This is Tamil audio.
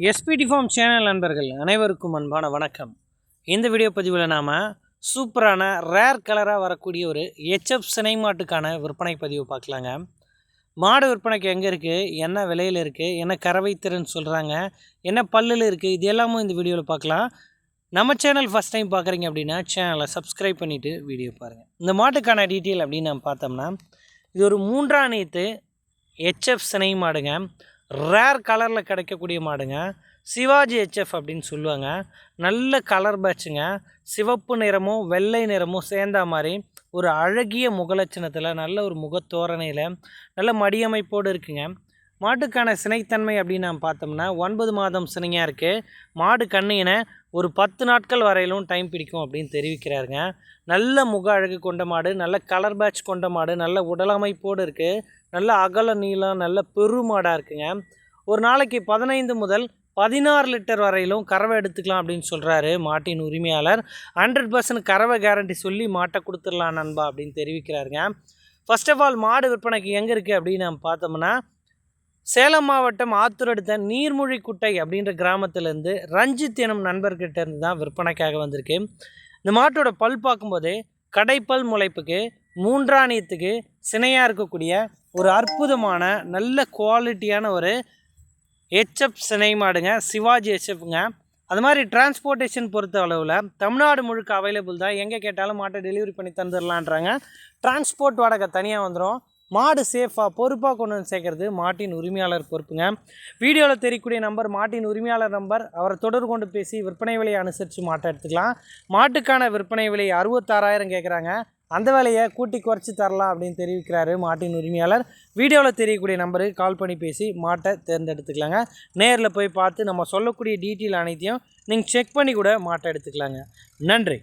எஸ்பிடி ஃபார்ம் சேனல் நண்பர்கள் அனைவருக்கும் அன்பான வணக்கம். இந்த வீடியோ பதிவில் நாம் சூப்பரான ரேர் கலராக வரக்கூடிய ஒரு ஹெச்எஃப் சினை மாட்டுக்கான விற்பனை பதிவு பார்க்கலாங்க. மாடு விற்பனைக்கு எங்கே இருக்குது என்ன விலையில் இருக்குது என்ன கறவைத்திறன் சொல்கிறாங்க என்ன பல்லில் இருக்குது இது எல்லாமும் இந்த வீடியோவில் பார்க்கலாம். நம்ம சேனல் ஃபஸ்ட் டைம் பார்க்குறீங்க அப்படின்னா சேனலை சப்ஸ்கிரைப் பண்ணிவிட்டு வீடியோ பாருங்கள் இந்த மாட்டுக்கான டீட்டெயில் அப்படின்னு நம்ம பார்த்தோம்னா இது ஒரு மூன்றாம் நேற்று ஹெச்எஃப் சினை மாடுங்க ரேர் கலரில் கிடைக்கக்கூடிய மாடுங்க. சிவாஜி ஹெச்எஃப் அப்படின்னு சொல்லுவாங்க. நல்ல கலர் பேட்சுங்க சிவப்பு நிறமும் வெள்ளை நிறமும் சேர்ந்த மாதிரி ஒரு அழகிய முகலட்சணத்தில் நல்ல ஒரு முகத்தோரணையில் நல்ல மடியமைப்போடு இருக்குங்க. மாட்டுக்கான சினைத்தன்மை அப்படின்னு நாம் பார்த்தோம்னா ஒன்பது மாதம் சினையாக இருக்குது மாடு கண்ணினை ஒரு பத்து நாட்கள் வரையிலும் டைம் பிடிக்கும் அப்படின்னு தெரிவிக்கிறாருங்க. நல்ல முக அழகு கொண்ட மாடு நல்ல கலர் பேட்ச் கொண்ட மாடு நல்ல உடலமைப்போடு இருக்குது நல்ல அகல நீளம் நல்ல பெருமாடாக இருக்குங்க. ஒரு நாளைக்கு பதினைந்து முதல் பதினாறு லிட்டர் வரையிலும் கறவை எடுத்துக்கலாம் அப்படின்னு சொல்கிறாரு மாட்டின் உரிமையாளர். ஹண்ட்ரட் பர்சன்ட் கறவை கேரண்டி சொல்லி மாட்டை கொடுத்துடலாம் நண்பா அப்படின்னு தெரிவிக்கிறாருங்க. ஃபர்ஸ்ட் ஆஃப் ஆல் மாடு விற்பனைக்கு எங்கே இருக்குது அப்படின்னு நம்ம பார்த்தோம்னா சேலம் மாவட்டம் ஆத்தூர் அடுத்த நீர்மொழி குட்டை அப்படின்ற கிராமத்துலேருந்து ரஞ்சித் எனும் நண்பர்கிட்ட இருந்து தான் விற்பனைக்காக வந்திருக்கு. இந்த மாட்டோட பல் பார்க்கும்போது கடைப்பல் முளைப்புக்கு மூன்றாணியத்துக்கு சினையாக இருக்கக்கூடிய ஒரு அற்புதமான நல்ல குவாலிட்டியான ஒரு ஹெச்எப் சினை மாடுங்க சிவாஜி ஹெச்எஃப்ங்க அது மாதிரி டிரான்ஸ்போர்ட்டேஷன் பொறுத்த அளவில் தமிழ்நாடு முழுக்க அவைலபிள் தான். எங்கே கேட்டாலும் மாட்டை டெலிவரி பண்ணி தந்துடலான்றாங்க டிரான்ஸ்போர்ட் வாடகை தனியாக வந்துடும் மாடு சேஃபாக பொறுப்பாக கொண்டு வந்து சேர்க்கறது மாட்டின் உரிமையாளர் பொறுப்புங்க. வீடியோவில் தெரியக்கூடிய நம்பர் மாட்டின் உரிமையாளர் நம்பர் அவரை தொடர்பு கொண்டு பேசி விற்பனை விலையை அனுசரித்து மாட்டை எடுத்துக்கலாம். மாட்டுக்கான விற்பனை விலை அறுபத்தாறாயிரம் கேட்குறாங்க அந்த வேலையை கூட்டி குறைச்சி தரலாம் அப்படின்னு தெரிவிக்கிறாரு மாட்டின் உரிமையாளர். வீடியோவில் தெரியக்கூடிய நம்பருக்கு கால் பண்ணி பேசி மாட்டை தேர்ந்தெடுத்துக்கலாங்க. நேரில் போய் பார்த்து நம்ம சொல்லக்கூடிய டீட்டெயில் அனைத்தையும் நீங்கள் செக் பண்ணி கூட மாட்டை எடுத்துக்கலாங்க. நன்றி.